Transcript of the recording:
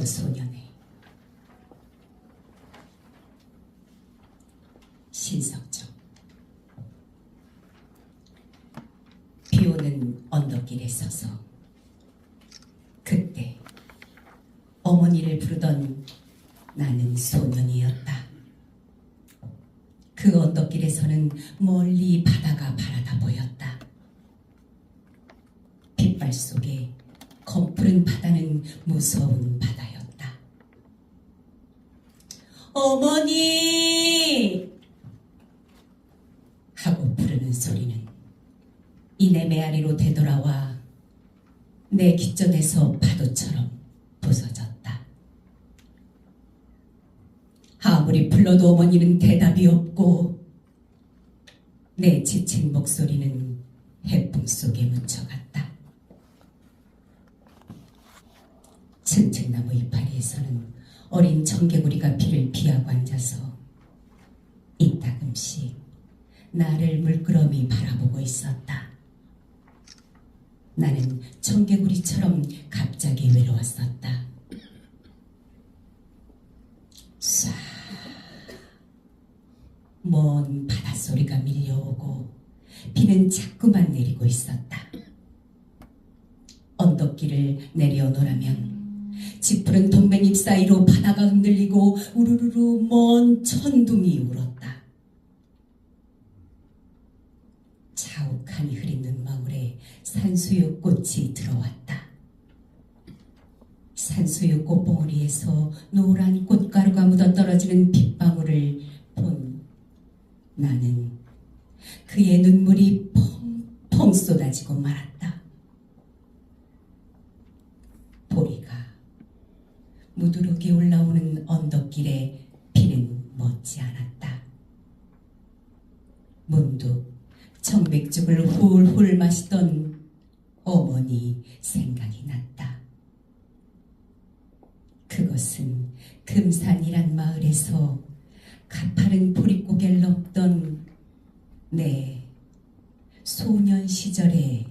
어느 소년의 신석조 비오는 언덕길에 서서 그때 어머니를 부르던 나는 소년이었다. 그 언덕길에서는 멀리 바다가 바라다 보였다. 빛발 속에 검푸른 바다는 무서운 바다였다. 어머니! 하고 부르는 소리는 이내 메아리로 되돌아와 내 귓전에서 파도처럼 부서졌다. 아무리 불러도 어머니는 대답이 없고 내 지친 목소리는 해풍 속에 묻혀갔다. 층층나무 이파리에서는 어린 청개구리가 비를 피하고 앉아서 이따금씩 나를 물끄러미 바라보고 있었다. 나는 청개구리처럼 갑자기 외로웠었다. 쏴. 먼 바닷소리가 밀려오고 비는 자꾸만 내리고 있었다. 언덕길을 내려오노라면 짙푸른 동백잎 사이로 바다가 흔들리고 우르르르 먼 천둥이 울었다. 자욱하니 흐린 눈망울에 산수유 꽃이 들어왔다. 산수유 꽃봉오리에서 노란 꽃가루가 묻어 떨어지는 빗방울을 본 나는 그의 눈물이 펑펑 쏟아지고 말았다. 보리가 무드르게 올라오는 언덕길에 비는 멎지 않았다. 문득 청백죽을 훌훌 마시던 어머니 생각이 났다. 그것은 금산이란 마을에서 가파른 보릿고개를 넘던 내 소년 시절의